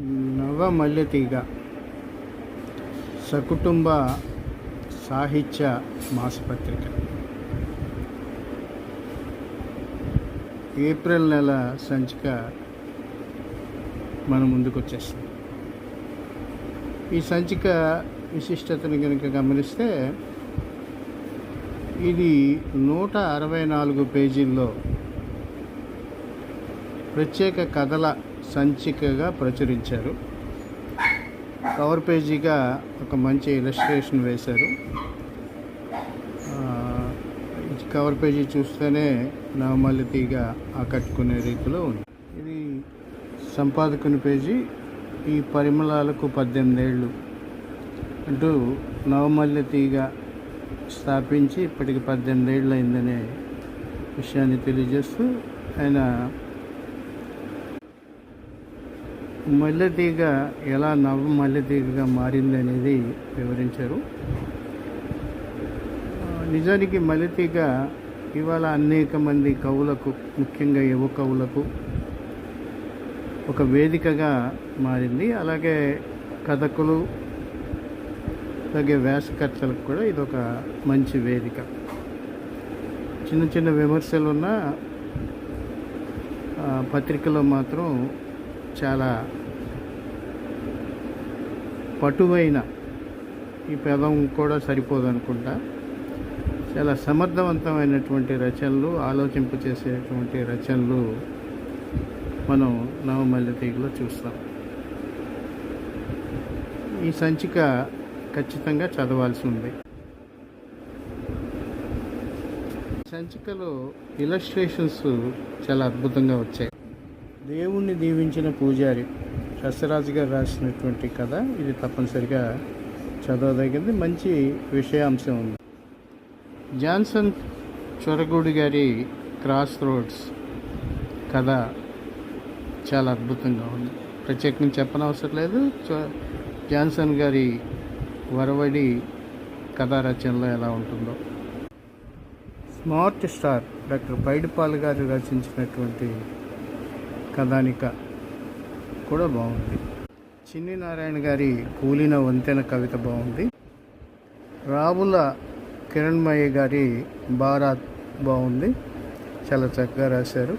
నవ మల్లెతీగ సకుటుంబ సాహిత్య మాసపత్రిక. ఏప్రిల్ నెల సంచిక మన ముందుకు వచ్చేస్తుంది ఈ సంచిక విశిష్టతను కనుక గమనిస్తే ఇది నూట అరవై నాలుగు పేజీల్లో ప్రత్యేక కథల సంచికగా ప్రచురించారు. కవర్ పేజీగా ఒక మంచి ఇలస్ట్రేషన్ వేశారు. కవర్ పేజీ చూస్తేనే నవమల్లితీగా ఆకట్టుకునే రీతిలో ఉంది. ఇది సంపాదకుని పేజీ. ఈ పరిమళాలకు పద్దెనిమిది ఏళ్ళు అంటూ నవమల్లితీగా స్థాపించి ఇప్పటికి పద్దెనిమిది ఏళ్ళు అయిందనే విషయాన్ని తెలియజేస్తూ ఆయన మల్లెతీగ ఎలా నవ మల్లెతీగగా మారింది అనేది వివరించారు నిజానికి మల్లెతీగ ఇవాళ అనేక మంది కవులకు ముఖ్యంగా యువ కవులకు ఒక వేదికగా మారింది. అలాగే కథకులు అలాగే వ్యాసకర్తలకు కూడా ఇది ఒక మంచి వేదిక. చిన్న చిన్న విమర్శలు ఉన్న పత్రికలో మాత్రం చాలా పటువైన ఈ పదం కూడా సరిపోదు అనుకుంటా చాలా సమర్థవంతమైనటువంటి రచనలు ఆలోచింపచేసేటువంటి రచనలు మనం నవమల్లి తీగలో చూస్తాం. ఈ సంచిక ఖచ్చితంగా చదవాల్సి ఉంది. సంచికలో ఇలస్ట్రేషన్స్ చాలా అద్భుతంగా వచ్చాయి. దేవుణ్ణి దీవించిన పూజారి శస్త్రరాజు గారు రాసినటువంటి కథ ఇది తప్పనిసరిగా చదవదగింది మంచి విషయాంశం ఉంది. జాన్సన్ చొరగూడి గారి క్రాస్ రోడ్స్ కథ చాలా అద్భుతంగా ఉంది. ప్రత్యేకంగా చెప్పనవసరం లేదు. జాన్సన్ గారి వరవడి కథా రచనలో ఎలా ఉంటుందో. స్మార్ట్ స్టార్ డాక్టర్ బైడిపాల్ గారు రచించినటువంటి కథానిక కూడా బాగుంది. చిన్ని నారాయణ గారి కూలిన వంతెన కవిత బాగుంది. రావుల కిరణ్మయ్య గారి బారాత్ బాగుంది. చాలా చక్కగా రాశారు.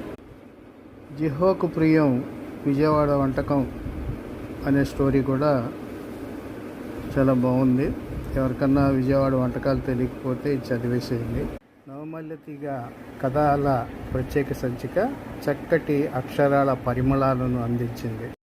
జిహోకు ప్రియం విజయవాడ వంటకం అనే స్టోరీ కూడా చాలా బాగుంది. ఎవరికన్నా విజయవాడ వంటకాలు తెలియకపోతే చదివేసేయండి. నవమల్లి కథల ప్రత్యేక సంచిక చక్కటి అక్షరాల పరిమళాలను అందించింది.